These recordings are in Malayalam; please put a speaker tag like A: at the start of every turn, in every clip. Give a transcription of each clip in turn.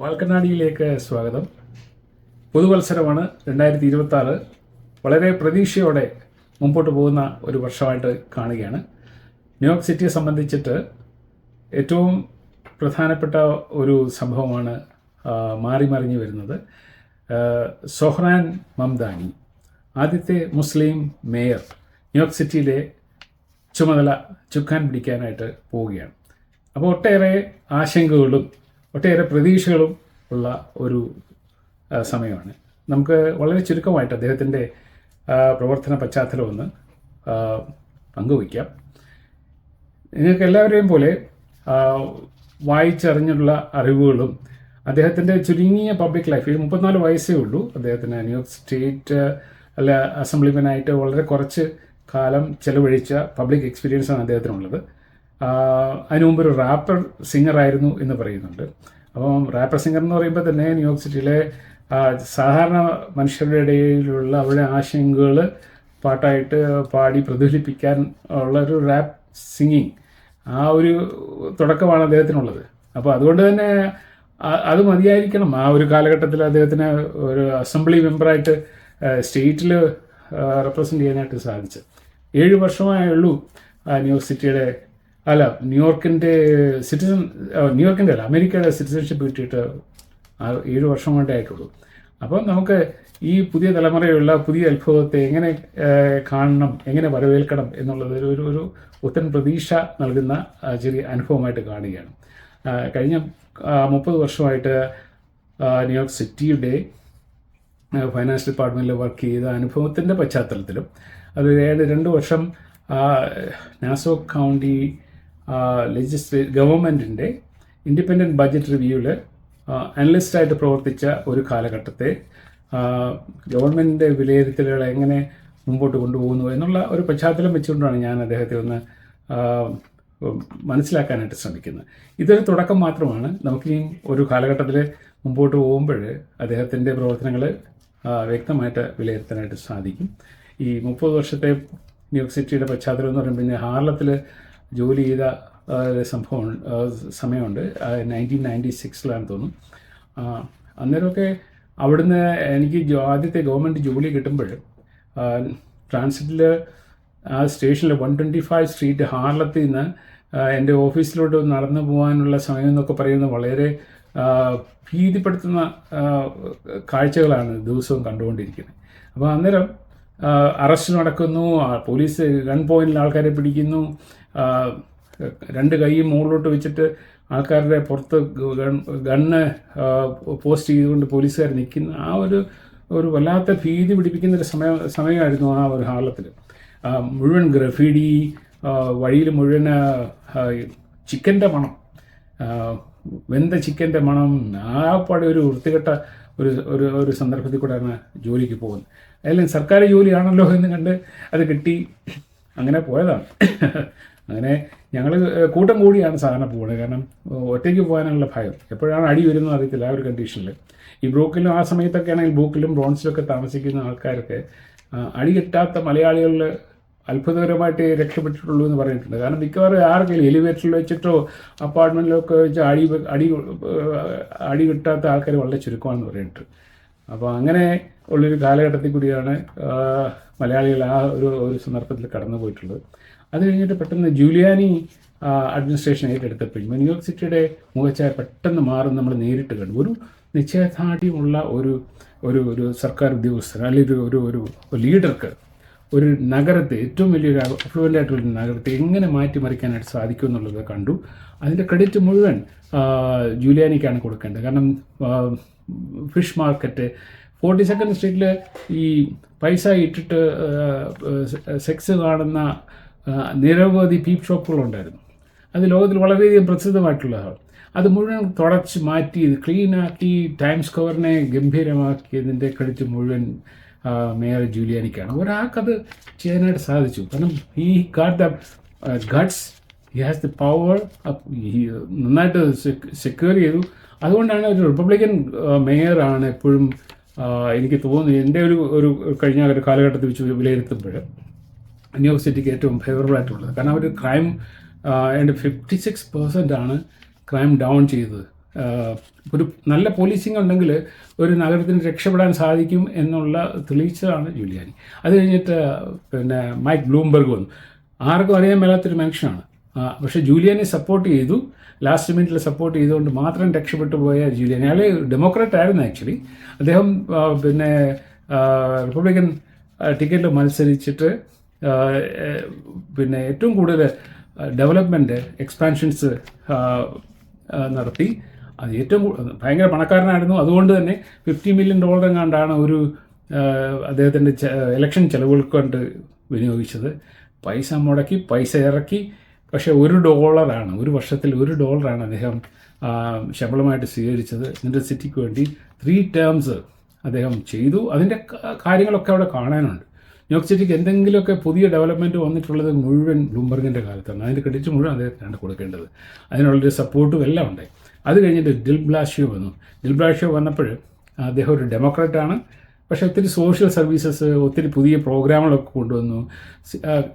A: വാൽക്കണ്ണാടിയിലേക്ക് സ്വാഗതം. പുതുവത്സരമാണ് രണ്ടായിരത്തി ഇരുപത്തി ആറ് വളരെ പ്രതീക്ഷയോടെ മുമ്പോട്ട് പോകുന്ന ഒരു വർഷമായിട്ട് കാണുകയാണ്. ന്യൂയോർക്ക് സിറ്റിയെ സംബന്ധിച്ചിട്ട് ഏറ്റവും പ്രധാനപ്പെട്ട ഒരു സംഭവമാണ് മാറി മറിഞ്ഞു വരുന്നത്. സൊഹ്റാൻ മംദാനി ആദ്യത്തെ മുസ്ലിം മേയർ ന്യൂയോർക്ക് സിറ്റിയിലെ ചുമതല ചുക്കാൻ പിടിക്കാനായിട്ട് പോവുകയാണ്. അപ്പോൾ ഒട്ടേറെ ആശങ്കകളും ഒട്ടേറെ പ്രതീക്ഷകളും ഉള്ള ഒരു സമയമാണ്. നമുക്ക് വളരെ ചുരുക്കമായിട്ട് അദ്ദേഹത്തിന്റെ പ്രവർത്തന പശ്ചാത്തലം ഒന്ന് ആ, പങ്കുവയ്ക്കാം. നിങ്ങൾക്ക് എല്ലാവരെയും പോലെ വായിച്ചറിഞ്ഞുള്ള അറിവുകളും അദ്ദേഹത്തിന്റെ ചുരുങ്ങിയ പബ്ലിക് ലൈഫിൽ മുപ്പത്തിനാല് വയസ്സേ ഉള്ളൂ. അദ്ദേഹത്തിന് ന്യൂയോർക്ക് സ്റ്റേറ്റ് അല്ല അസംബ്ലിമാനായിട്ട് വളരെ കുറച്ച് കാലം ചെലവഴിച്ച പബ്ലിക് എക്സ്പീരിയൻസാണ് അദ്ദേഹത്തിനുള്ളത്. അതിനു മുമ്പ് ഒരു റാപ്പർ സിംഗർ ആയിരുന്നു എന്ന് പറയുന്നുണ്ട്. അപ്പം റാപ്പർ സിംഗർ എന്ന് പറയുമ്പോൾ തന്നെ ന്യൂയോർക്ക് സിറ്റിയിലെ സാധാരണ മനുഷ്യരുടെ ഇടയിലുള്ള അവരുടെ ആശങ്കകൾ പാട്ടായിട്ട് പാടി പ്രതിഫലിപ്പിക്കാൻ ഉള്ള ഒരു റാപ്പ് സിംഗിങ് ആ ഒരു തുടക്കമാണ് അദ്ദേഹത്തിനുള്ളത്. അപ്പോൾ അതുകൊണ്ട് തന്നെ അത് മതിയായിരിക്കണം. ആ ഒരു കാലഘട്ടത്തിൽ അദ്ദേഹത്തിന് ഒരു അസംബ്ലി മെമ്പറായിട്ട് സ്റ്റേറ്റിൽ റെപ്രസെന്റ് ചെയ്യാനായിട്ട് സാധിച്ചത്. ഏഴ് വർഷമായുള്ളൂ ന്യൂയോർക്ക് സിറ്റിയുടെ അല്ല ന്യൂയോർക്കിന്റെ സിറ്റിസൺ ന്യൂയോർക്കിന്റെ അല്ല അമേരിക്കയുടെ സിറ്റിസൺഷിപ്പ് കിട്ടിയിട്ട് ഏഴ് വർഷം കൊണ്ടേ ആയിട്ടുള്ളൂ. അപ്പം നമുക്ക് ഈ പുതിയ തലമുറയുള്ള പുതിയ അത്ഭുതത്തെ എങ്ങനെ കാണണം എങ്ങനെ വരവേൽക്കണം എന്നുള്ളത് ഒരു ഒരു പുത്തൻ പ്രതീക്ഷ നൽകുന്ന ചെറിയ അനുഭവമായിട്ട് കാണുകയാണ്. കഴിഞ്ഞ മുപ്പത് വർഷമായിട്ട് ന്യൂയോർക്ക് സിറ്റിയുടെ ഫൈനാൻസ് ഡിപ്പാർട്ട്മെന്റിൽ വർക്ക് ചെയ്ത അനുഭവത്തിന്റെ പശ്ചാത്തലത്തിലും അത് ഏഴ് രണ്ട് വർഷം നാസോ കൗണ്ടി ലെജിസ്ലേ ഗവൺമെന്റിന്റെ ഇൻഡിപെൻഡന്റ് ബഡ്ജറ്റ് റിവ്യൂവിൽ അനലിസ്റ്റായിട്ട് പ്രവർത്തിച്ച ഒരു കാലഘട്ടത്തെ ഗവൺമെന്റിന്റെ വിലയിരുത്തലുകൾ എങ്ങനെ മുമ്പോട്ട് കൊണ്ടുപോകുന്നു എന്നുള്ള ഒരു പശ്ചാത്തലം വെച്ചുകൊണ്ടാണ് ഞാൻ അദ്ദേഹത്തെ ഒന്ന് മനസ്സിലാക്കാനായിട്ട് ശ്രമിക്കുന്നത്. ഇതൊരു തുടക്കം മാത്രമാണ്. നമുക്ക് ഈ ഒരു കാലഘട്ടത്തിൽ മുമ്പോട്ട് പോകുമ്പോൾ അദ്ദേഹത്തിന്റെ പ്രവർത്തനങ്ങൾ വ്യക്തമായിട്ട് വിലയിരുത്താനായിട്ട് സാധിക്കും. ഈ മുപ്പത് വർഷത്തെ ന്യൂയോർക്ക് സിറ്റിയുടെ പശ്ചാത്തലം എന്ന് പറയുമ്പോൾ പിന്നെ ഹാർലത്തിൽ ജോലി ചെയ്ത സംഭവം സമയമുണ്ട്. നയന്റീൻ നയന്റി സിക്സിലാണ് തോന്നുന്നു. അന്നേരമൊക്കെ അവിടുന്ന് എനിക്ക് ആദ്യത്തെ ഗവൺമെന്റ് ജോലി കിട്ടുമ്പോൾ ട്രാൻസിറ്റിൽ ആ സ്റ്റേഷനിൽ വൺ ട്വന്റി ഫൈവ് സ്ട്രീറ്റ് ഹാർലത്തിൽ നിന്ന് എന്റെ ഓഫീസിലോട്ട് നടന്നു പോകാനുള്ള സമയം എന്നൊക്കെ പറയുന്നത് വളരെ ഭീതിപ്പെടുത്തുന്ന കാഴ്ചകളാണ് ദിവസവും കണ്ടുകൊണ്ടിരിക്കുന്നത്. അപ്പോൾ അന്നേരം അറസ്റ്റ് നടക്കുന്നു. പോലീസ് ഗൺ പോയിന്റിൽ ആൾക്കാരെ പിടിക്കുന്നു. രണ്ട് കൈയും മുകളിലോട്ട് വെച്ചിട്ട് ആൾക്കാരുടെ പുറത്ത് ഗൺ ഗണ്ണ് പോസ്റ്റ് ചെയ്തുകൊണ്ട് പോലീസുകാർ നിൽക്കുന്ന ആ ഒരു ഒരു വല്ലാത്ത ഭീതി പിടിപ്പിക്കുന്ന ഒരു സമയ സമയമായിരുന്നു ആ ഒരു ഹാളത്തിൽ. മുഴുവൻ ഗ്രഫീഡി വഴിയിൽ മുഴുവൻ ചിക്കന്റെ മണം. വെന്ത ചിക്കന്റെ മണം. ആപ്പാടെ ഒരു വൃത്തികെട്ട ഒരു ഒരു സന്ദർഭത്തിൽ കൂടെയാണ് ജോലിക്ക് പോകുന്നത് അല്ലെങ്കിൽ സർക്കാർ ജോലിയാണല്ലോ എന്ന് കണ്ട് അത് കിട്ടി. അങ്ങനെ പോയതാണ്. അങ്ങനെ ഞങ്ങൾ കൂട്ടം കൂടിയാണ് സാധാരണ പോകുന്നത് കാരണം ഒറ്റയ്ക്ക് പോകാനുള്ള ഭയം. എപ്പോഴാണ് അടി വരുന്നത് അറിയത്തില്ല ആ ഒരു കണ്ടീഷനിൽ ഈ ബ്രൂക്കിലും ആ സമയത്തൊക്കെ ആണെങ്കിൽ ബ്രൂക്കിലും ബ്രോൺസിലൊക്കെ താമസിക്കുന്ന ആൾക്കാരൊക്കെ അടി കിട്ടാത്ത മലയാളികളിൽ അത്ഭുതകരമായിട്ട് രക്ഷപ്പെട്ടിട്ടുള്ളൂ എന്ന് പറഞ്ഞിട്ടുണ്ട്. കാരണം മിക്കവാറും ആർക്കെങ്കിലും എലിവേറ്ററിൽ വെച്ചിട്ടോ അപ്പാർട്ട്മെന്റിലൊക്കെ വെച്ച് അടി അടി അടി കിട്ടാത്ത ആൾക്കാർ വളരെ ചുരുക്കമാണെന്ന് പറഞ്ഞിട്ട് അപ്പോൾ അങ്ങനെ ഉള്ളൊരു കാലഘട്ടത്തിൽ കൂടിയാണ് മലയാളികൾ ആ ഒരു ഒരു സന്ദർഭത്തിൽ കടന്നു പോയിട്ടുള്ളത് അത് കഴിഞ്ഞിട്ട് പെട്ടെന്ന് ജൂലിയാനി അഡ്മിനിസ്ട്രേഷൻ ഏറ്റെടുത്തപ്പോഴും ന്യൂയോർക്ക് സിറ്റിയുടെ മുഖച്ചായ പെട്ടെന്ന് മാറും നമ്മൾ നേരിട്ട് കണ്ടു. ഒരു നിശ്ചയദാർഢ്യമുള്ള ഒരു ഒരു ഒരു സർക്കാർ ഉദ്യോഗസ്ഥൻ അല്ലെങ്കിൽ ഒരു ഒരു ലീഡർക്ക് ഒരു നഗരത്തെ ഏറ്റവും വലിയൊരു അഫ്ലുവന്റ് ആയിട്ടുള്ള നഗരത്തെ എങ്ങനെ മാറ്റിമറിക്കാനായിട്ട് സാധിക്കും എന്നുള്ളത് കണ്ടു. അതിന്റെ ക്രെഡിറ്റ് മുഴുവൻ ജൂലിയാനിക്കാണ് കൊടുക്കേണ്ടത്. കാരണം ഫിഷ് മാർക്കറ്റ് ഫോർട്ടി സെക്കൻഡ് സ്ട്രീറ്റിൽ ഈ പൈസ ഇട്ടിട്ട് സെക്സ് കാണുന്ന നിരവധി പീപ്പ് ഷോപ്പുകളുണ്ടായിരുന്നു അത് ലോകത്തിൽ വളരെയധികം പ്രസിദ്ധമായിട്ടുള്ളതാണ് അത് മുഴുവൻ തുടച്ച് മാറ്റി ക്ലീനാക്കി ടൈം സ്ക്വയറിനെ ഗംഭീരമാക്കിയതിന്റെ ക്രെഡിറ്റ് മുഴുവൻ മേയർ ജൂലിയാനിക്കാണ്. ഒരാൾക്കത് ചെയ്യാനായിട്ട് സാധിച്ചു. കാരണം ഈ got the guts he has the power നന്നായിട്ട് സെക്യൂർ ചെയ്തു. അതുകൊണ്ടാണ് ഒരു റിപ്പബ്ലിക്കൻ മേയറാണ് എപ്പോഴും എനിക്ക് തോന്നുന്നത് എന്റെ ഒരു ഒരു കഴിഞ്ഞ ഒരു കാലഘട്ടത്തിൽ വെച്ച് വിലയിരുത്തുമ്പോൾ ന്യൂയോർക്ക് സിറ്റിക്ക് ഏറ്റവും ഫേവറബിൾ ആയിട്ടുള്ളത്. കാരണം അവർ ക്രൈം എന്റെ ഫിഫ്റ്റി സിക്സ് പെർസെന്റ് ആണ് ക്രൈം ഡൗൺ ചെയ്തത്. ഒരു നല്ല പോലീസിങ് ഉണ്ടെങ്കിൽ ഒരു നഗരത്തിന് രക്ഷപ്പെടാൻ സാധിക്കും എന്നുള്ള തെളിയിച്ചതാണ് ജൂലിയാനി അത് കഴിഞ്ഞിട്ട് പിന്നെ മൈക്ക് ബ്ലൂംബർഗ് വന്നു. ആർക്കും അറിയാൻ മേലാത്തൊരു മനുഷ്യനാണ്. പക്ഷേ ജൂലിയാനി സപ്പോർട്ട് ചെയ്തു. ലാസ്റ്റ് മിനിറ്റിൽ സപ്പോർട്ട് ചെയ്തുകൊണ്ട് മാത്രം രക്ഷപ്പെട്ടു പോയ ജൂലിയൻ അയാൾ ഡെമോക്രാറ്റ് ആയിരുന്നു ആക്ച്വലി അദ്ദേഹം പിന്നെ റിപ്പബ്ലിക്കൻ ടിക്കറ്റിൽ മത്സരിച്ചിട്ട് പിന്നെ ഏറ്റവും കൂടുതൽ ഡെവലപ്മെന്റ് എക്സ്പാൻഷൻസ് നടത്തി. അത് ഏറ്റവും ഭയങ്കര പണക്കാരനായിരുന്നു. അതുകൊണ്ട് തന്നെ ഫിഫ്റ്റി മില്യൺ ഡോളർ എങ്ങാണ്ടാണ് ഒരു അദ്ദേഹത്തിന്റെ ഇലക്ഷൻ ചെലവുകൾക്ക് വേണ്ടി വിനിയോഗിച്ചത്. പൈസ മുടക്കി പൈസ ഇറക്കി പക്ഷേ ഒരു ഡോളറാണ് ഒരു വർഷത്തിൽ ഒരു ഡോളറാണ് അദ്ദേഹം ശമ്പളമായിട്ട് സ്വീകരിച്ചത്. ഇതിന്റെ സിറ്റിക്ക് വേണ്ടി ത്രീ ടേംസ് അദ്ദേഹം ചെയ്തു. അതിന്റെ കാര്യങ്ങളൊക്കെ അവിടെ കാണാനുണ്ട്. ന്യൂയോർക്ക് സിറ്റിക്ക് എന്തെങ്കിലുമൊക്കെ പുതിയ ഡെവലപ്മെന്റ് വന്നിട്ടുള്ളത് മുഴുവൻ ബ്ലൂംബർഗിന്റെ കാലത്താണ്. അതിന്റെ ക്രെഡിറ്റ് മുഴുവൻ അദ്ദേഹത്തിനാണ് കൊടുക്കേണ്ടത്. അതിനുള്ളൊരു സപ്പോർട്ടും എല്ലാം ഉണ്ടായി അത് കഴിഞ്ഞിട്ട് ഡിൽ ബ്ലാഷ്യോ വന്നു. ഡിൽ ബ്ലാഷ്യോ വന്നപ്പോൾ അദ്ദേഹം ഒരു ഡെമോക്രാറ്റാണ് പക്ഷേ ഒത്തിരി സോഷ്യൽ സർവീസസ് ഒത്തിരി പുതിയ പ്രോഗ്രാമുകളൊക്കെ കൊണ്ടുവന്നു.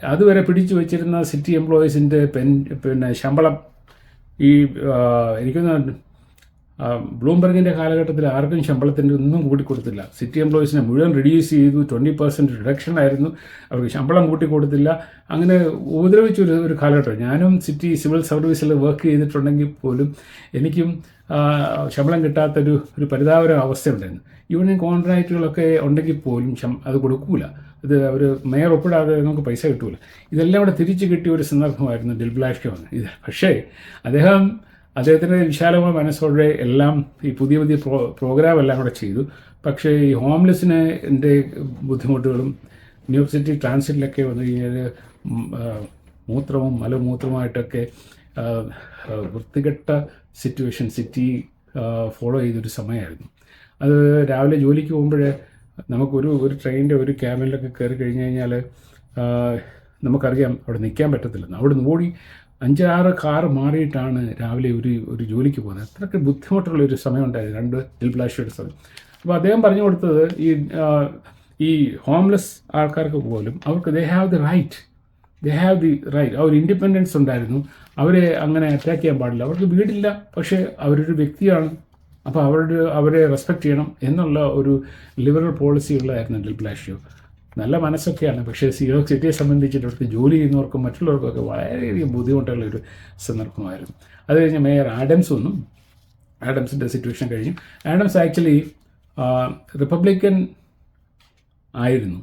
A: അതുവരെ പിടിച്ചു വെച്ചിരുന്ന സിറ്റി എംപ്ലോയീസിന്റെ പെൻ പിന്നെ ശമ്പളം ഈ എനിക്കൊന്ന് ബ്ലൂംബർഗിന്റെ കാലഘട്ടത്തിൽ ആർക്കും ശമ്പളത്തിന്റെ ഒന്നും കൂട്ടി കൊടുത്തില്ല. സിറ്റി എംപ്ലോയീസിനെ മുഴുവൻ റിഡ്യൂസ് ചെയ്തു ട്വന്റി പെർസെന്റ് റിഡക്ഷൻ ആയിരുന്നു. അവർക്ക് ശമ്പളം കൂട്ടി കൊടുത്തില്ല. അങ്ങനെ ഉപദ്രവിച്ച ഒരു ഒരു കാലഘട്ടം. ഞാനും സിറ്റി സിവിൽ സർവീസിൽ വർക്ക് ചെയ്തിട്ടുണ്ടെങ്കിൽ പോലും എനിക്കും ശമ്പളം കിട്ടാത്തൊരു ഒരു പരിതാപര അവസ്ഥയുണ്ടായിരുന്നു. യൂണിയൻ കോൺട്രാക്റ്റുകളൊക്കെ ഉണ്ടെങ്കിൽ പോലും അത് കൊടുക്കൂല. ഇത് അവർ മേയർ ഒപ്പിടാതെ നമുക്ക് പൈസ കിട്ടൂല. ഇതെല്ലാം ഇവിടെ തിരിച്ചു കിട്ടിയ ഒരു സന്ദർഭമായിരുന്നു ഡിൽബ്ലാഷ്ക്ക് വന്ന് ഇത് പക്ഷേ അദ്ദേഹം അദ്ദേഹത്തിന്റെ വിശാലമായ മനസ്സോടെ എല്ലാം ഈ പുതിയ പുതിയ പ്രോ പ്രോഗ്രാം എല്ലാം കൂടെ ചെയ്തു. പക്ഷേ ഈ ഹോംലെസ്സിനെ ബുദ്ധിമുട്ടുകളും ന്യൂ സിറ്റി ട്രാൻസിറ്റിലൊക്കെ വന്നു കഴിഞ്ഞാൽ മൂത്രവും മലമൂത്രവുമായിട്ടൊക്കെ വൃത്തികെട്ട സിറ്റുവേഷൻ സിറ്റി ഫോളോ ചെയ്തൊരു സമയമായിരുന്നു. അത് രാവിലെ ജോലിക്ക് പോകുമ്പോൾ നമുക്കൊരു ഒരു ട്രെയിനിന്റെ ഒരു ക്യാബിനിലൊക്കെ കയറി കഴിഞ്ഞ് കഴിഞ്ഞാൽ നമുക്കറിയാം അവിടെ നിൽക്കാൻ പറ്റത്തില്ല. അവിടെ നിന്ന് ഓടി അഞ്ചാറ് കാറ് മാറിയിട്ടാണ് രാവിലെ ഒരു ഒരു ജോലിക്ക് പോകുന്നത്. അത്രയ്ക്ക് ബുദ്ധിമുട്ടുള്ള ഒരു സമയമുണ്ടായിരുന്നു. രണ്ട് ഡിൽബ്ലാഷിയുടെ സമയം. അപ്പോൾ അദ്ദേഹം പറഞ്ഞു കൊടുത്തത് ഈ ഈ ഹോംലെസ് ആൾക്കാർക്ക് പോലും അവർക്ക് they have the right they have the right our independence ഉണ്ടായിരുന്നു. അവരെ അങ്ങനെ അറ്റാക്ക് ചെയ്യാൻ പാടില്ല. അവർക്ക് വീടില്ല. പക്ഷേ അവരൊരു വ്യക്തിയാണ്. അപ്പോൾ അവരുടെ അവരെ റെസ്പെക്റ്റ് ചെയ്യണം എന്നുള്ള ഒരു ലിബറൽ പോളിസി ഉള്ളതായിരുന്നു ഡിൽബ്ലാഷ്യോ നല്ല മനസ്സൊക്കെയാണ്. പക്ഷേ സിയോക് സിറ്റിയെ സംബന്ധിച്ചിടത്ത് ജോലി ചെയ്യുന്നവർക്കും മറ്റുള്ളവർക്കൊക്കെ വളരെയധികം ബുദ്ധിമുട്ടുള്ള ഒരു സന്ദർഭമായിരുന്നു. അത് കഴിഞ്ഞ് മേയർ ആഡംസ് ഒന്നും ആഡംസിന്റെ സിറ്റുവേഷൻ കഴിഞ്ഞു. ആഡംസ് ആക്ച്വലി റിപ്പബ്ലിക്കൻ ആയിരുന്നു.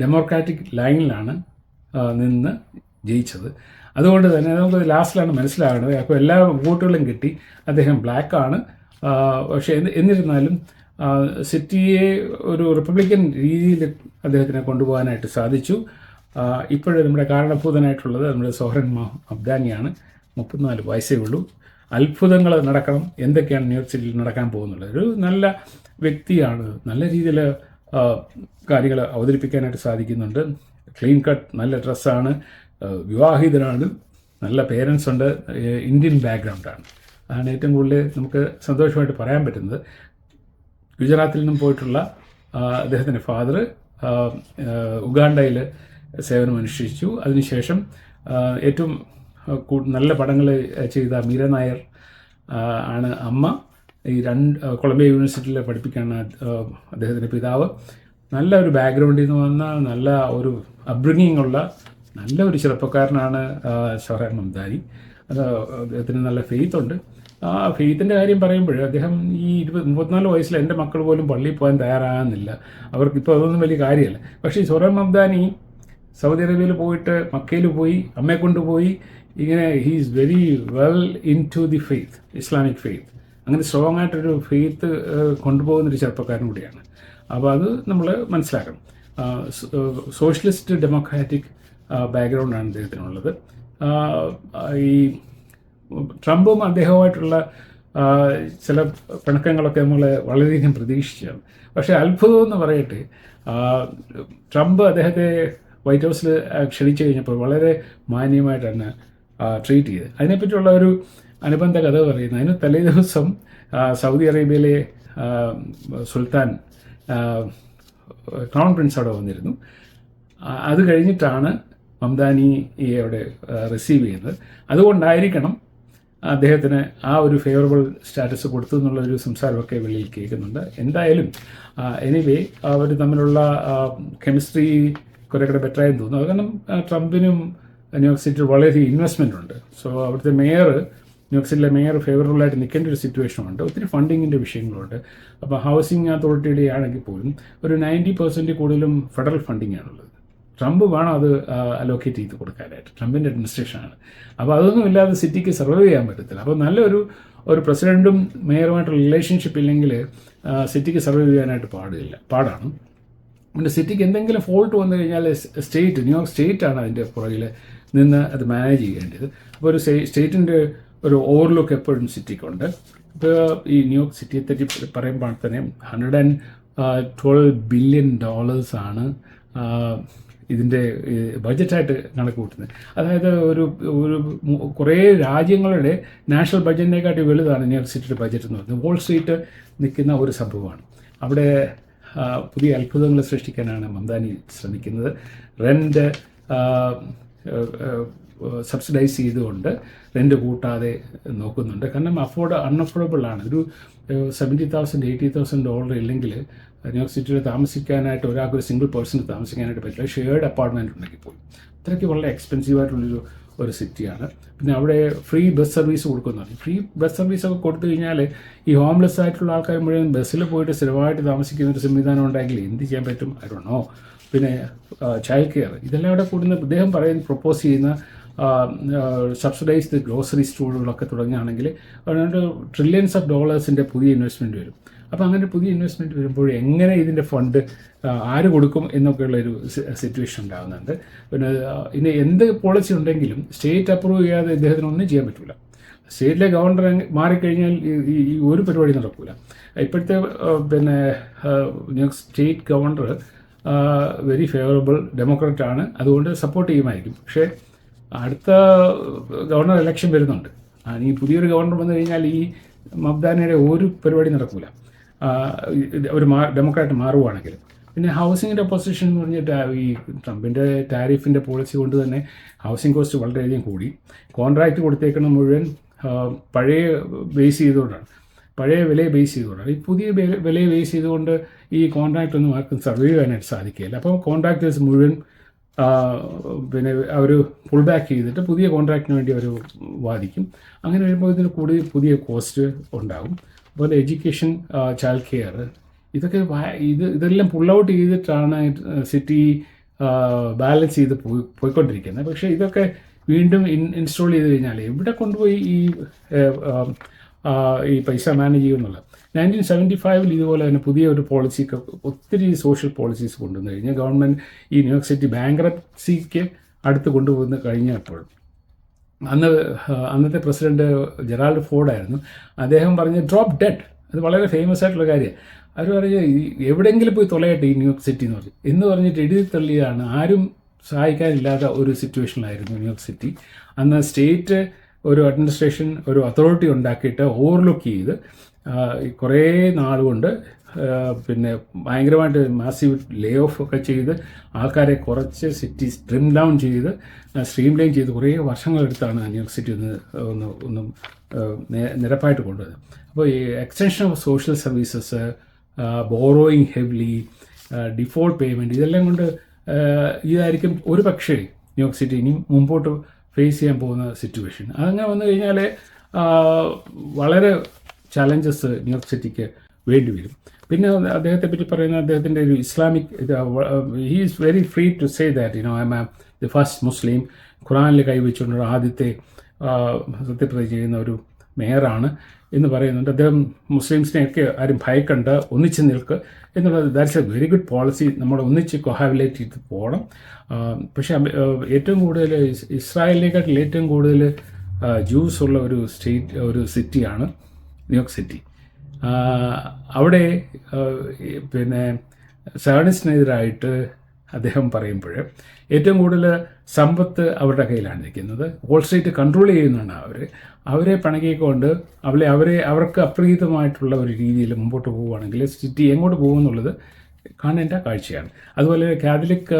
A: ഡെമോക്രാറ്റിക് ലൈനിലാണ് നിന്ന് ജയിച്ചത്. അതുകൊണ്ട് തന്നെ നമുക്ക് ലാസ്റ്റിലാണ് മനസ്സിലാകുന്നത് അപ്പോൾ എല്ലാ വോട്ടുകളും കിട്ടി. അദ്ദേഹം ബ്ലാക്കാണ് പക്ഷേ എന്നിരുന്നാലും സിറ്റിയെ ഒരു റിപ്പബ്ലിക്കൻ രീതിയിൽ അദ്ദേഹത്തിനെ കൊണ്ടുപോകാനായിട്ട് സാധിച്ചു. ഇപ്പോഴും നമ്മുടെ കാരണഭൂതനായിട്ടുള്ളത് നമ്മുടെ സോഹരൻ അബ്ദാനിയാണ്. മുപ്പത്തിനാല് വയസ്സേ ഉള്ളൂ. അത്ഭുതങ്ങൾ നടക്കണം. എന്തൊക്കെയാണ് ന്യൂയോർക്ക് സിറ്റിയിൽ നടക്കാൻ പോകുന്നുള്ളത്? ഒരു നല്ല വ്യക്തിയാണ്. നല്ല രീതിയിൽ കാര്യങ്ങൾ അവതരിപ്പിക്കാനായിട്ട് സാധിക്കുന്നുണ്ട്. ക്ലീൻ കട്ട് നല്ല ഡ്രസ്സാണ്. വിവാഹിതനാണ്. നല്ല പേരൻസ് ഉണ്ട്. ഇന്ത്യൻ ബാക്ക്ഗ്രൗണ്ടാണ് അതാണ് ഏറ്റവും കൂടുതൽ നമുക്ക് സന്തോഷമായിട്ട് പറയാൻ പറ്റുന്നത്. ഗുജറാത്തിൽ നിന്നും പോയിട്ടുള്ള അദ്ദേഹത്തിന്റെ ഫാദർ ഉഗാണ്ടയിൽ സേവനമനുഷ്ഠിച്ചു. അതിനുശേഷം ഏറ്റവും നല്ല പടങ്ങൾ ചെയ്ത മീര നായർ ആണ് അമ്മ. ഈ രണ്ട് കൊളംബിയ യൂണിവേഴ്സിറ്റിയിൽ പഠിപ്പിക്കുന്ന ആ, അദ്ദേഹത്തിന്റെ പിതാവ്. നല്ല ഒരു ബാക്ക്ഗ്രൗണ്ടിൽ നിന്ന് വന്ന നല്ല ഒരു അബ്രിങ്ങിങ് ഉള്ള നല്ല ഒരു ചെറുപ്പക്കാരനാണ് ഷൊഹറാൻ മംദാനി അദ്ദേഹത്തിന് നല്ല ഫെയ്ത്ത് ഉണ്ട്. ആ ഫെയ്ത്തിന്റെ കാര്യം പറയുമ്പോൾ അദ്ദേഹം ഈ ഇരുപത് മുപ്പത്തിനാല് വയസ്സിൽ എന്റെ മക്കൾ പോലും പള്ളിയിൽ പോകാൻ തയ്യാറാകുന്നില്ല. അവർക്ക് ഇപ്പോൾ അതൊന്നും വലിയ കാര്യമല്ല. പക്ഷേ സൊറൻ മബ്ദാനി സൗദി അറേബ്യയിൽ പോയിട്ട് മക്കയിൽ പോയി അമ്മയെ കൊണ്ടുപോയി ഇങ്ങനെ he's very well into the faith Islamic faith അങ്ങനെ സ്ട്രോങ് ആയിട്ടൊരു ഫെയ്ത്ത് കൊണ്ടുപോകുന്നൊരു ചെറുപ്പക്കാരൻ കൂടിയാണ്. അപ്പോൾ അത് നമ്മൾ മനസ്സിലാക്കണം. സോഷ്യലിസ്റ്റ് ഡെമോക്രാറ്റിക് ബാക്ക്ഗ്രൗണ്ടാണ് അദ്ദേഹത്തിനുള്ളത്. ഈ ട്രംപും അദ്ദേഹവുമായിട്ടുള്ള ചില പിണക്കങ്ങളൊക്കെ നമ്മൾ വളരെയധികം പ്രതീക്ഷിച്ചാണ്. പക്ഷേ അത്ഭുതം എന്ന് പറയട്ടെ ട്രംപ് അദ്ദേഹത്തെ വൈറ്റ് ഹൗസിൽ ക്ഷണിച്ചു കഴിഞ്ഞപ്പോൾ വളരെ മാന്യമായിട്ടാണ് ട്രീറ്റ് ചെയ്തത്. അതിനെപ്പറ്റിയുള്ള ഒരു അനുബന്ധ കഥ പറയുന്നത് അതിന് തലേ ദിവസം സൗദി അറേബ്യയിലെ സുൽത്താൻ ക്രൗൺ പ്രിൻസ് അവിടെ വന്നിരുന്നു. അത് കഴിഞ്ഞിട്ടാണ് മംദാനിയെ റിസീവ് ചെയ്യുന്നത് അതുകൊണ്ടായിരിക്കണം അദ്ദേഹത്തിന് ആ ഒരു ഫേവറബിൾ സ്റ്റാറ്റസ് കൊടുത്തു എന്നുള്ളൊരു സംസാരമൊക്കെ വെളിയിൽ കേൾക്കുന്നുണ്ട്. എന്തായാലും എനിവേ അവർ തമ്മിലുള്ള കെമിസ്ട്രി കുറെ കൂടെ ബെറ്റർ ആയെന്ന് തോന്നുന്നു. കാരണം ട്രംപിനും ന്യൂയോർക്ക് സിറ്റിയിൽ വളരെ ഇൻവെസ്റ്റ്മെന്റ് ഉണ്ട്. സോ അവിടുത്തെ മേയർ ന്യൂയോർക്ക് സിറ്റിയിലെ മേയർ ഫേവറബിളായിട്ട് നിൽക്കേണ്ട ഒരു സിറ്റുവേഷനുണ്ട് ഒത്തിരി ഫണ്ടിങ്ങിന്റെ വിഷയങ്ങളുണ്ട്. അപ്പോൾ ഹൗസിംഗ് അതോറിറ്റിയുടെ ആണെങ്കിൽ പോലും ഒരു നയന്റി പെർസെന്റ് കൂടുതലും ഫെഡറൽ ഫണ്ടിങ് ആണുള്ളത്. ട്രംപ് വേണം അത് അലോക്കേറ്റ് ചെയ്ത് കൊടുക്കാനായിട്ട്. ട്രംപിന്റെ അഡ്മിനിസ്ട്രേഷനാണ് അപ്പോൾ അതൊന്നും ഇല്ലാതെ സിറ്റിക്ക് സർവൈവ് ചെയ്യാൻ പറ്റത്തില്ല. അപ്പോൾ നല്ലൊരു ഒരു പ്രസിഡന്റും മേയറുമായിട്ടുള്ള റിലേഷൻഷിപ്പ് ഇല്ലെങ്കിൽ സിറ്റിക്ക് സർവൈവ് ചെയ്യാനായിട്ട് പാടില്ല പാടാണ്. പിന്നെ സിറ്റിക്ക് എന്തെങ്കിലും ഫോൾട്ട് വന്നു കഴിഞ്ഞാൽ സ്റ്റേറ്റ് ന്യൂയോർക്ക് സ്റ്റേറ്റ് ആണ് അതിന്റെ പുറകിൽ നിന്ന് അത് മാനേജ് ചെയ്യേണ്ടത്. അപ്പോൾ ഒരു സ്റ്റേറ്റിന്റെ ഒരു ഓവർലുക്ക് എപ്പോഴും സിറ്റിക്കുണ്ട്. ഇപ്പോൾ ഈ ന്യൂയോർക്ക് സിറ്റിയെ പറ്റി പറയുമ്പോൾ തന്നെ ഹൺഡ്രഡ് ആൻഡ് ട്വൽവ് ബില്യൺ ഡോളേഴ്സാണ് ഇതിന്റെ ബഡ്ജറ്റായിട്ട് കണക്ക് കൂട്ടുന്നത്. അതായത് ഒരു ഒരു കുറേ രാജ്യങ്ങളുടെ നാഷണൽ ബഡ്ജറ്റിനെക്കാട്ടി വലുതാണ് ന്യൂയോർക്ക് സിറ്റിയുടെ ബഡ്ജറ്റ് എന്ന് പറയുന്നത്. വോൾ സ്ട്രീറ്റ് നിൽക്കുന്ന ഒരു സംഭവമാണ്. അവിടെ പുതിയ അത്ഭുതങ്ങൾ സൃഷ്ടിക്കാനാണ് മംദാനി ശ്രമിക്കുന്നത്. റെന്റ് സബ്സിഡൈസ് ചെയ്തുകൊണ്ട് റെന്റ് കൂട്ടാതെ നോക്കുന്നുണ്ട്. കാരണം അഫോർഡ് അൺഅഫോർഡബിൾ ആണ്. ഒരു seventy thousand eighty thousand dollar ഇല്ലെങ്കിൽ ന്യൂയോർക്ക് സിറ്റിയിൽ താമസിക്കാനായിട്ട് ഒരാൾക്ക് ഒരു സിംഗിൾ പേഴ്സൺ താമസിക്കാനായിട്ട് പറ്റില്ല. ഷെയർഡ് അപ്പാർട്ട്മെന്റ് ഉണ്ടെങ്കിൽ പോയി അത്രയ്ക്ക് വളരെ എക്സ്പെൻസീവ് ആയിട്ടുള്ളൊരു ഒരു സിറ്റിയാണ് പിന്നെ അവിടെ ഫ്രീ ബസ് സർവീസ് കൊടുക്കുന്നുണ്ട് ഫ്രീ ബസ് സർവീസ് ഒക്കെ കൊടുത്തു കഴിഞ്ഞാൽ ഈ ഹോംലെസ് ആയിട്ടുള്ള ആൾക്കാർ മുഴുവൻ ബസ്സിൽ പോയിട്ട് സ്ഥിരമായിട്ട് താമസിക്കുന്ന ഒരു സംവിധാനം ഉണ്ടെങ്കിൽ എന്ത് ചെയ്യാൻ പറ്റും? നോ പിന്നെ ചൈൽഡ് കെയർ ഇതെല്ലാം അവിടെ കൂടുന്ന അദ്ദേഹം പറയുന്ന പ്രപ്പോസ് ചെയ്യുന്ന സബ്സിഡൈസ്ഡ് ഗ്രോസറി സ്റ്റോറുകളൊക്കെ തുടങ്ങുകയാണെങ്കിൽ അതുകൊണ്ട് ട്രില്യൺസ് ഓഫ് ഡോളേഴ്സിന്റെ പുതിയ ഇൻവെസ്റ്റ്മെന്റ് വരും. അപ്പോൾ അങ്ങനെ പുതിയ ഇൻവെസ്റ്റ്മെന്റ് വരുമ്പോൾ എങ്ങനെ ഇതിന്റെ ഫണ്ട് ആര് കൊടുക്കും എന്നൊക്കെയുള്ള ഒരു സിറ്റുവേഷൻ ഉണ്ടാകുന്നുണ്ട്. പിന്നെ ഇനി എന്ത് പോളിസി ഉണ്ടെങ്കിലും സ്റ്റേറ്റ് അപ്രൂവ് ചെയ്യാതെ ഇദ്ദേഹത്തിന് ഒന്നും ചെയ്യാൻ പറ്റില്ല സ്റ്റേറ്റിലെ ഗവർണർ മാറിക്കഴിഞ്ഞാൽ ഈ- ഒരു പരിപാടി നടക്കില്ല ഇപ്പോഴത്തെ പിന്നെ state governor very favourable Democrat ആണ്. അതുകൊണ്ട് സപ്പോർട്ട് ചെയ്യുമായിരിക്കും. പക്ഷേ അടുത്ത ഗവർണർ ഇലക്ഷൻ വരുന്നുണ്ട്. ഈ പുതിയൊരു ഗവർണർ വന്നു കഴിഞ്ഞാൽ ഈ മബ്ദാനയുടെ ഒരു പരിപാടി നടക്കില്ല ഒരു ഡെമോക്രാറ്റ് മാറുവാണെങ്കിൽ. പിന്നെ ഹൗസിങ്ങിന്റെ പൊസിഷൻ എന്ന് പറഞ്ഞിട്ട് ഈ ട്രംപിന്റെ ടാരിഫിന്റെ പോളിസി കൊണ്ട് തന്നെ ഹൗസിംഗ് കോസ്റ്റ് വളരെയധികം കൂടി. കോൺട്രാക്റ്റ് കൊടുത്തേക്കുന്ന മുഴുവൻ പഴയ ബേസ് ചെയ്തുകൊണ്ടാണ്. പഴയ വിലയെ ബേസ് ചെയ്തുകൊണ്ടാണ്. ഈ പുതിയ വില- വിലയെ ബേസ് ചെയ്തുകൊണ്ട് ഈ കോൺട്രാക്റ്റ് ഒന്നും ആർക്കും സർവൈവ് ചെയ്യാനായിട്ട് സാധിക്കില്ല അപ്പോൾ കോൺട്രാക്ടേഴ്സ് മുഴുവൻ പിന്നെ അവർ പുൾ ബാക്ക് ചെയ്തിട്ട് പുതിയ കോൺട്രാക്റ്റിന് വേണ്ടി അവർ വാദിക്കും. അങ്ങനെ വരുമ്പോൾ ഇതിന് കൂടുതൽ പുതിയ കോസ്റ്റ് ഉണ്ടാകും. അതുപോലെ എഡ്യൂക്കേഷൻ ചൈൽഡ് കെയർ ഇതൊക്കെ ഇത് ഇതെല്ലാം പുൾ ഔട്ട് ചെയ്തിട്ടാണ് സിറ്റി ബാലൻസ് ചെയ്ത് പോയി പോയിക്കൊണ്ടിരിക്കുന്നത്. പക്ഷേ ഇതൊക്കെ വീണ്ടും ഇൻ ഇൻസ്റ്റാൾ ചെയ്ത് കഴിഞ്ഞാൽ എവിടെ കൊണ്ടുപോയി ഈ ഈ പൈസ മാനേജ് ചെയ്യുമെന്നുള്ളത് നയന്റീൻ സെവന്റി ഫൈവിൽ ഇതുപോലെ തന്നെ പുതിയ ഒരു പോളിസിക്ക് ഒത്തിരി സോഷ്യൽ പോളിസീസ് കൊണ്ടുവന്നു കഴിഞ്ഞാൽ ഗവൺമെന്റ് ഈ ന്യൂയോർക്ക് സിറ്റി ബാങ്ക്രപ്സിക്ക് അടുത്ത് കൊണ്ടുപോകുന്ന കഴിഞ്ഞപ്പോൾ അന്ന് അന്നത്തെ പ്രസിഡന്റ് ജെറാൾഡ് ഫോർഡായിരുന്നു. അദ്ദേഹം പറഞ്ഞ് ഡ്രോപ്പ് ഡെഡ് അത് വളരെ ഫേമസ് ആയിട്ടുള്ള കാര്യമാണ് അവർ പറഞ്ഞു എവിടെയെങ്കിലും പോയി തൊലയട്ടെ ഈ ന്യൂയോർക്ക് സിറ്റി എന്ന് പറഞ്ഞു. എന്ന് പറഞ്ഞിട്ട് എഴുതി തള്ളിയതാണ് ആരും സഹായിക്കാനില്ലാത്ത ഒരു സിറ്റുവേഷനിലായിരുന്നു ന്യൂയോർക്ക് സിറ്റി. അന്ന് സ്റ്റേറ്റ് ഒരു അഡ്മിനിസ്ട്രേഷൻ ഒരു അതോറിറ്റി ഉണ്ടാക്കിയിട്ട് ഓവർലുക്ക് ചെയ്ത് കുറേ നാളുകൊണ്ട് പിന്നെ ഭയങ്കരമായിട്ട് മാസീവ് ലേ ഓഫ് ഒക്കെ ചെയ്ത് ആൾക്കാരെ കുറച്ച് സിറ്റി സ്ട്രിം ഡൗൺ ചെയ്ത് സ്ട്രീം ലൈൻ ചെയ്ത് കുറേ വർഷങ്ങളെടുത്താണ് ന്യൂയോർക്ക് സിറ്റി ഒന്ന് ഒന്ന് ഒന്ന് നിരപ്പായിട്ട് കൊണ്ടുവന്നത്. അപ്പോൾ ഈ extension of social services borrowing heavily default payment ഇതെല്ലാം കൊണ്ട് ഇതായിരിക്കും ഒരു പക്ഷേ ന്യൂയോർക്ക് സിറ്റി ഇനി മുമ്പോട്ട് ഫേസ് ചെയ്യാൻ പോകുന്ന സിറ്റുവേഷൻ അതങ്ങനെ വന്നു കഴിഞ്ഞാൽ വളരെ ചലഞ്ചസ് ന്യൂയോർക്ക് സിറ്റിക്ക് വേണ്ടി വരും. പിന്നെ അദ്ദേഹത്തെ പറ്റി പറയുന്ന അദ്ദേഹത്തിന്റെ ഒരു Islamic he is very free to say that you know I'm the first Muslim ഖുറാനിൽ കൈവച്ചുകൊണ്ടുള്ള ആദ്യത്തെ സത്യപ്രതി ചെയ്യുന്ന ഒരു മേയറാണ് എന്ന് പറയുന്നുണ്ട്. അദ്ദേഹം മുസ്ലിംസിനെയൊക്കെ ആരും ഭയക്കണ്ട ഒന്നിച്ച് നിൽക്ക് എന്നുള്ളത് that's a very good policy നമ്മൾ ഒന്നിച്ച് കൊഹാബിലേറ്റ് ചെയ്ത് പോകണം. പക്ഷേ ഏറ്റവും കൂടുതൽ ഇസ്- ഇസ്രായേലിനെക്കാട്ടിൽ ഏറ്റവും കൂടുതൽ ജ്യൂസ് ഉള്ള ഒരു സ്റ്റേറ്റ് ഒരു സിറ്റിയാണ് ന്യൂയോർക്ക് സിറ്റി അവിടെ പിന്നെ സേണിസ്റ്റിനെതിരായിട്ട് അദ്ദേഹം പറയുമ്പോൾ ഏറ്റവും കൂടുതൽ സമ്പത്ത് അവരുടെ കയ്യിലാണ് ഇരിക്കുന്നത്. വോൾ സ്ട്രീറ്റ് കൺട്രോൾ ചെയ്യുന്നതാണ് അവർ അവരെ പണകിക്കൊണ്ട് അവരെ അവരെ അവർക്ക് അപ്രീതമായിട്ടുള്ള ഒരു രീതിയിൽ മുമ്പോട്ട് പോവുകയാണെങ്കിൽ സിറ്റി എങ്ങോട്ട് പോകുമെന്നുള്ളത് കാണേണ്ട കാഴ്ചയാണ്. അതുപോലെ കാത്തലിക്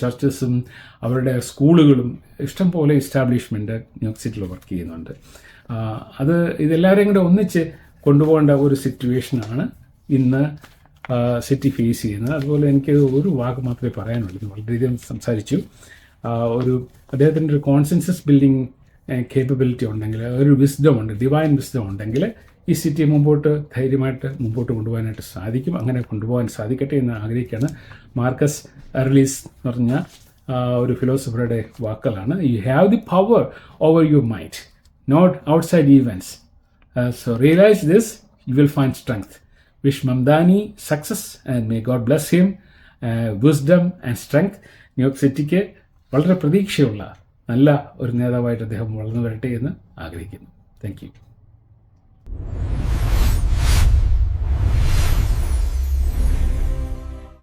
A: ചർച്ചസും അവരുടെ സ്കൂളുകളും ഇഷ്ടംപോലെ ഇസ്റ്റാബ്ലിഷ്മെന്റ് ന്യൂയോർക്ക് സിറ്റിയിൽ വർക്ക് ചെയ്യുന്നുണ്ട്. അത് ഇതെല്ലാവരെയും കൂടെ ഒന്നിച്ച് കൊണ്ടുപോകേണ്ട ഒരു സിറ്റുവേഷനാണ് ഇന്ന് സിറ്റി ഫേസ് ചെയ്യുന്നത്. അതുപോലെ എനിക്ക് ഒരു വാക്ക് മാത്രമേ പറയാനുള്ളൂ. വളരെയധികം സംസാരിച്ചു. ഒരു അദ്ദേഹത്തിന്റെ ഒരു കോൺസെൻസസ് ബിൽഡിംഗ് കേപ്പബിലിറ്റി ഉണ്ടെങ്കിൽ ഒരു വിസ്ഡം ഉണ്ട് ഡിവൈൻ വിസ്ഡം ഉണ്ടെങ്കിൽ ഈ സിറ്റി മുമ്പോട്ട് ധൈര്യമായിട്ട് മുമ്പോട്ട് കൊണ്ടുപോകാനായിട്ട് സാധിക്കും. അങ്ങനെ കൊണ്ടുപോകാൻ സാധിക്കട്ടെ എന്ന് ആഗ്രഹിക്കുകയാണ് മാർക്കസ് അർലീസ് എന്ന് പറഞ്ഞ ഒരു ഫിലോസഫറുടെ വാക്കുകളാണ്. You have the power over your mind not outside events so realise this you will find strength wish Mamdani success and may God bless him wisdom and strength New York സിറ്റിക്ക് വളരെ പ്രതീക്ഷയുള്ള നല്ല ഒരു നേതാവായിട്ട് അദ്ദേഹം വളർന്നു വരട്ടെ എന്ന് ആഗ്രഹിക്കുന്നു. Thank you